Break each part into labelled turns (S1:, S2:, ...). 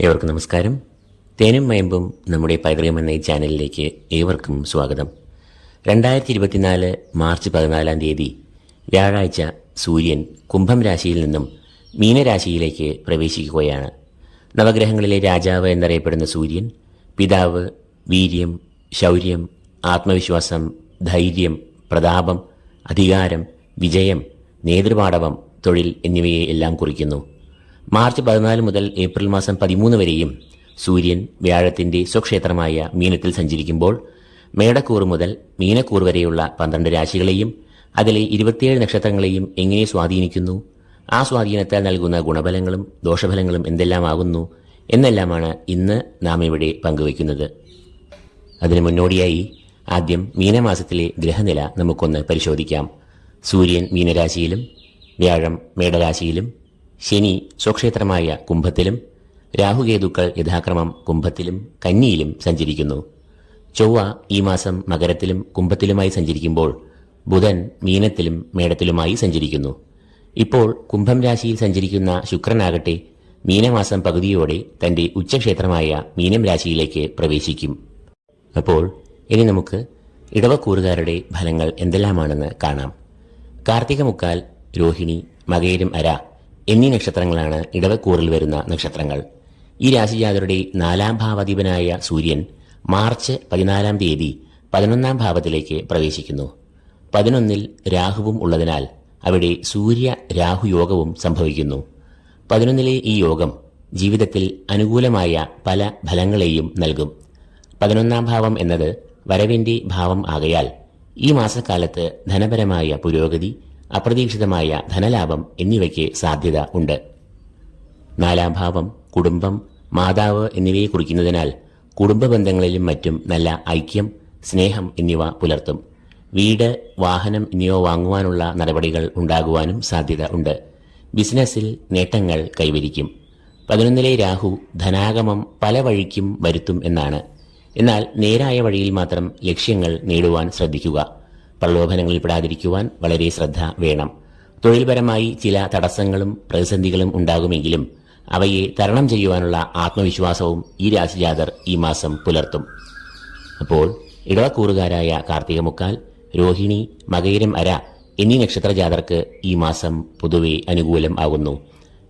S1: ഏവർക്കും നമസ്കാരം. തേനും മയമ്പും നമ്മുടെ പൈതൃകം എന്ന ഈ ചാനലിലേക്ക് ഏവർക്കും സ്വാഗതം. രണ്ടായിരത്തി ഇരുപത്തിനാല് മാർച്ച് പതിനാലാം തീയതി വ്യാഴാഴ്ച സൂര്യൻ കുംഭം രാശിയിൽ നിന്നും മീനരാശിയിലേക്ക് പ്രവേശിക്കുകയാണ്. നവഗ്രഹങ്ങളിലെ രാജാവ് എന്നറിയപ്പെടുന്ന സൂര്യൻ പിതാവ് വീര്യം ശൗര്യം ആത്മവിശ്വാസം ധൈര്യം പ്രതാപം അധികാരം വിജയം നേതൃപാടവം തൊഴിൽ എന്നിവയെ എല്ലാം കുറിക്കുന്നു. മാർച്ച് പതിനാല് മുതൽ ഏപ്രിൽ മാസം പതിമൂന്ന് വരെയും സൂര്യൻ വ്യാഴത്തിന്റെ സ്വക്ഷേത്രമായ മീനത്തിൽ സഞ്ചരിക്കുമ്പോൾ മേടക്കൂർ മുതൽ മീനക്കൂർ വരെയുള്ള പന്ത്രണ്ട് രാശികളെയും അതിലെ ഇരുപത്തിയേഴ് നക്ഷത്രങ്ങളെയും എങ്ങനെ സ്വാധീനിക്കുന്നു? ആ സ്വാധീനത്താൽ നൽകുന്ന ഗുണഫലങ്ങളും ദോഷഫലങ്ങളും എന്തെല്ലാമാകുന്നു? എന്നെല്ലാമാണ് ഇന്ന് നാം ഇവിടെ പങ്കുവയ്ക്കുന്നത്. അതിനു മുന്നോടിയായി ആദ്യം മീനമാസത്തിലെ ഗ്രഹനില നമുക്കൊന്ന് പരിശോധിക്കാം. സൂര്യൻ മീനരാശിയിലും വ്യാഴം മേടരാശിയിലും ശനി സ്വക്ഷേത്രമായ കുംഭത്തിലും രാഹുകേതുക്കൾ യഥാക്രമം കുംഭത്തിലും കന്നിയിലും സഞ്ചരിക്കുന്നു. ചൊവ്വ ഈ മാസം മകരത്തിലും കുംഭത്തിലുമായി സഞ്ചരിക്കുമ്പോൾ ബുധൻ മീനത്തിലും മേടത്തിലുമായി സഞ്ചരിക്കുന്നു. ഇപ്പോൾ കുംഭം രാശിയിൽ സഞ്ചരിക്കുന്ന ശുക്രനാകട്ടെ മീനമാസം പകുതിയോടെ തന്റെ ഉച്ചക്ഷേത്രമായ മീനം രാശിയിലേക്ക് പ്രവേശിക്കും. അപ്പോൾ ഇനി നമുക്ക് ഇടവക്കൂറുകാരുടെ ഫലങ്ങൾ എന്തെല്ലാമാണെന്ന് കാണാം. കാർത്തിക മുക്കാൽ രോഹിണി മകയിലും അര. എന്നീ നക്ഷത്രങ്ങളാണ് ഇടവക്കൂറിൽ വരുന്ന നക്ഷത്രങ്ങൾ. ഈ രാശിജാതരുടെ നാലാം ഭാവാധിപനായ സൂര്യൻ മാർച്ച് പതിനാലാം തീയതി പതിനൊന്നാം ഭാവത്തിലേക്ക് പ്രവേശിക്കുന്നു. പതിനൊന്നിൽ രാഹുവും ഉള്ളതിനാൽ അവിടെ സൂര്യ രാഹു യോഗവും സംഭവിക്കുന്നു. പതിനൊന്നിലെ ഈ യോഗം ജീവിതത്തിൽ അനുകൂലമായ പല ഫലങ്ങളെയും നൽകും. പതിനൊന്നാം ഭാവം എന്നത് വരവിന്റെ ഭാവം ആകയാൽ ഈ മാസക്കാലത്ത് ധനപരമായ പുരോഗതി അപ്രതീക്ഷിതമായ ധനലാഭം എന്നിവയ്ക്ക് സാധ്യത ഉണ്ട്. നാലാം ഭാവം കുടുംബം മാതാവ് എന്നിവയെ കുറിക്കുന്നതിനാൽ കുടുംബ ബന്ധങ്ങളിലും മറ്റും നല്ല ഐക്യം സ്നേഹം എന്നിവ പുലർത്തും. വീട് വാഹനം എന്നിവ വാങ്ങുവാനുള്ള നടപടികൾ ഉണ്ടാകുവാനും സാധ്യത ഉണ്ട്. ബിസിനസ്സിൽ നേട്ടങ്ങൾ കൈവരിക്കും. പതിനൊന്നിലെ രാഹു ധനാഗമം പല വഴിക്കും വരുത്തും എന്നാണ്. എന്നാൽ നേരായ വഴിയിൽ മാത്രം ലക്ഷ്യങ്ങൾ നേടുവാൻ ശ്രദ്ധിക്കുക. പ്രലോഭനങ്ങളിൽ പെടാതിരിക്കുവാൻ വളരെ ശ്രദ്ധ വേണം. തൊഴിൽപരമായി ചില തടസ്സങ്ങളും പ്രതിസന്ധികളും ഉണ്ടാകുമെങ്കിലും അവയെ തരണം ചെയ്യുവാനുള്ള ആത്മവിശ്വാസവും ഈ രാശിജാതർ ഈ മാസം പുലർത്തും. അപ്പോൾ ഇടവക്കൂറുകാരായ കാർത്തിക മുക്കാൽ രോഹിണി മകയിരം അര എന്നീ നക്ഷത്ര ജാതർക്ക് ഈ മാസം പൊതുവെ അനുകൂലം ആകുന്നു.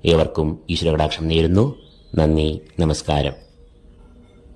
S1: ഏവർക്കും ഈശ്വരകടാക്ഷം നേരുന്നു. നന്ദി നമസ്കാരം.